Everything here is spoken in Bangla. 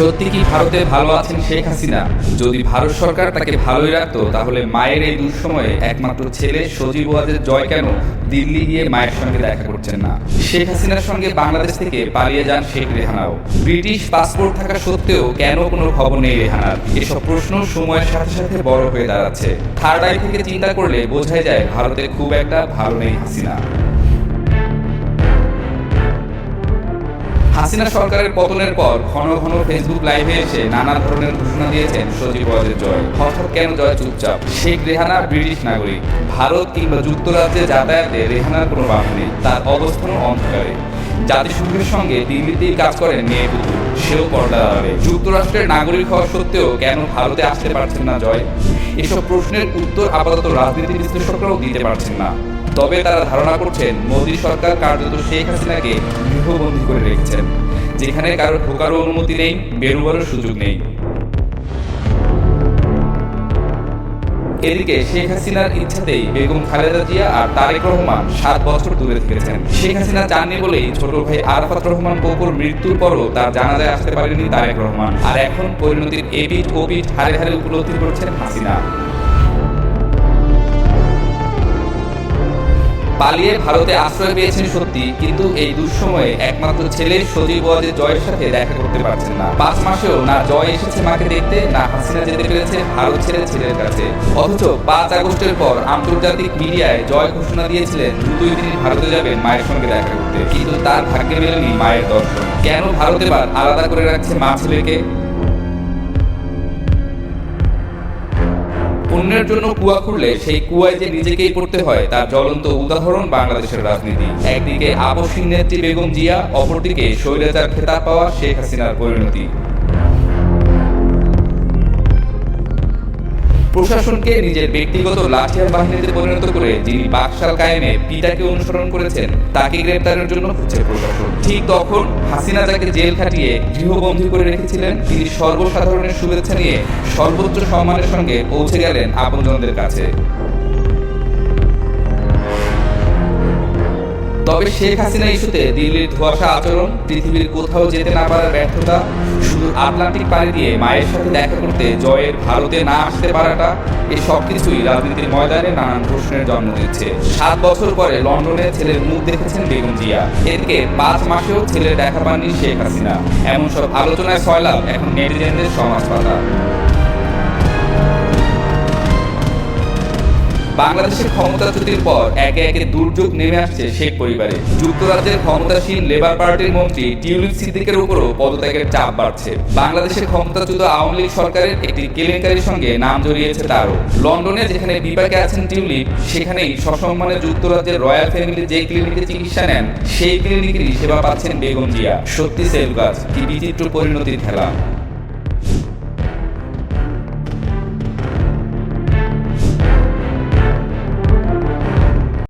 সত্যি কি ভারতে ভালো আছেন শেখ হাসিনা? যদি ভারত সরকার তাকে ভালোই রাখতো, তাহলে মায়ের এই দুঃসময়ে একমাত্র ছেলে সজীব ওয়াজের জয় কেন দিল্লি গিয়ে মায়ের সঙ্গে দেখা করছেন না? শেখ হাসিনার সঙ্গে বাংলাদেশ থেকে পালিয়ে যান শেখ রেহানাও। ব্রিটিশ পাসপোর্ট থাকা সত্ত্বেও কেন কোনো খবর নেই রেহানার? এসব প্রশ্ন সময়ের সাথে সাথে বড় হয়ে দাঁড়াচ্ছে। থার্ড আই থেকে চিন্তা করলে বোঝাই যায় ভারতে খুব একটা ভালো নেই হাসিনা। হাসিনা সরকারের পতনের পর ঘন ঘন ফেসবুক লাইভে এসে নানা ধরনের ঘোষণা দিয়েছেন সজীব ওয়াজের জয়। হঠাৎ কেন জয় চুপচাপ? শেখ রেহানা ব্রিটিশ নাগরিক। ভারত কিংবা যুক্তরাজ্যে যাতায়াতে রেহানার কোনো বাধা নেই। তার অবস্থানও অন্ধকারে। জাতিসংঘের সঙ্গে দিল্লিতেই কাজ করেন মেয়ে পুতুল সেও পর্দা আড়ালে। যুক্তরাষ্ট্রের নাগরিক হওয়া সত্ত্বেও কেন ভারতে আসতে পারছেন না জয়? এসব প্রশ্নের উত্তর আপাতত রাজনীতি বিশ্লেষকরাও দিতে পারছেন না। তবে তারা ধারণা করছেন মোদী সরকার কার্যত শেখ হাসিনাকে গৃহবন্দী করে রেখেছেন, যেখানে কারও ঢোকারও অনুমতি নেই, বেরোবারও সুযোগ নেই। এদিকে শেখ হাসিনার ইচ্ছাতেই বেগম খালেদা জিয়া আর তারেক রহমান সাত বছর দূরে থেকেছেন। শেখ হাসিনা চাননি বলেই ছোট ভাই আরফাত রহমান বকুর মৃত্যুর পরও তার জানাজায় আসতে পারেনি তারেক রহমান। আর এখন পরিণতির এপিঠ ওপিঠ হারে হারে উপলব্ধি করছেন হাসিনা। পালিয়ে ভারতে আশ্রয় পেয়েছেন সত্যি, কিন্তু এই দুঃসময়ে একমাত্র ছেলে সজীব ওয়াজের জয়ের সাথে দেখা করতে পারছেন না। পাঁচ মাসেও না জয় এসেছে মাকে দেখতে, না হাসিনা যেতে পেরেছে ভারত ছেড়ে ছেলের কাছে। অথচ পাঁচ আগস্টের পর আন্তর্জাতিক মিডিয়ায় জয় ঘোষণা দিয়েছিলেন, দ্রুতই তিনি ভারতে যাবেন মায়ের সঙ্গে দেখা করতে। কিন্তু তার ভাগ্যে মেলেনি মায়ের দর্শন। কেন ভারত এবার আলাদা করে রাখছে মা ছেলেকে? অন্যের জন্য কুয়া খুঁড়লে সেই কুয়ায় যে নিজেকেই পড়তে হয়, তার জ্বলন্ত উদাহরণ বাংলাদেশের রাজনীতি। একদিকে আপসীন নেত্রী বেগম জিয়া, অপরদিকে স্বৈরাচার খেতাব পাওয়া শেখ হাসিনার পরিণতি। প্রশাসনকে নিজের ব্যক্তিগত লাঠিয়ার বাহিনীতে পরিণত করে যিনি বাকশাল কায়েমে পিতাকে অনুসরণ করেছেন, তাকে গ্রেপ্তারের জন্য খুঁজছে প্রশাসন। ঠিক তখন হাসিনা যাকে জেল খাটিয়ে গৃহবন্দী করে রেখেছিলেন। তিনি সর্বসাধারণের শুভেচ্ছা নিয়ে সর্বোচ্চ সম্মানের সঙ্গে পৌঁছে গেলেন আপনজনদের কাছে। তবে শেখ হাসিনা ইস্যুতে দিল্লির ধোয়াশা আচরণ, পৃথিবীর কোথাও যেতে না পারার ব্যর্থতা, শুধু আটলান্টিক পাড়ি দিয়ে মায়ের সাথে দেখা করতে জয়ের ভারতে না আসতে পারাটা এই সব কিছুই রাজনীতির ময়দানে নানান প্রশ্নের জন্ম দিচ্ছে। সাত বছর পরে লন্ডনে ছেলের মুখ দেখেছেন বেগম জিয়া। এদিকে পাঁচ মাসেও ছেলের দেখা পাননি শেখ হাসিনা। এমন সব আলোচনায় সয়লাভ এখন নেটিজেনদের সমাজ পাতা। বাংলাদেশের ক্ষমতাচ্যুতির পর একে একে দুর্যোগ নেমে আসছে শেখ পরিবারে। যুক্তরাজ্যের ক্ষমতাসীন লেবার পার্টির মন্ত্রী টিউলিপ সিদ্দিকের উপরও পদত্যাগের চাপ বাড়ছে। বাংলাদেশের ক্ষমতাচ্যুত আওয়ামী লীগ সরকারের একটি কেলেঙ্কারির সঙ্গে নাম জড়িয়েছে তারও। লন্ডনে যেখানে বিপাকে আছেন টিউলিপ, সেখানেই সসম্মানে যুক্তরাজ্যের রয়্যাল ফ্যামিলি যে ক্লিনিকে চিকিৎসা নেন, সেই ক্লিনিকেরই সেবা পাচ্ছেন বেগম জিয়া। সত্যি সেলগাছ কি বিচিত্র পরিণতির খেলা।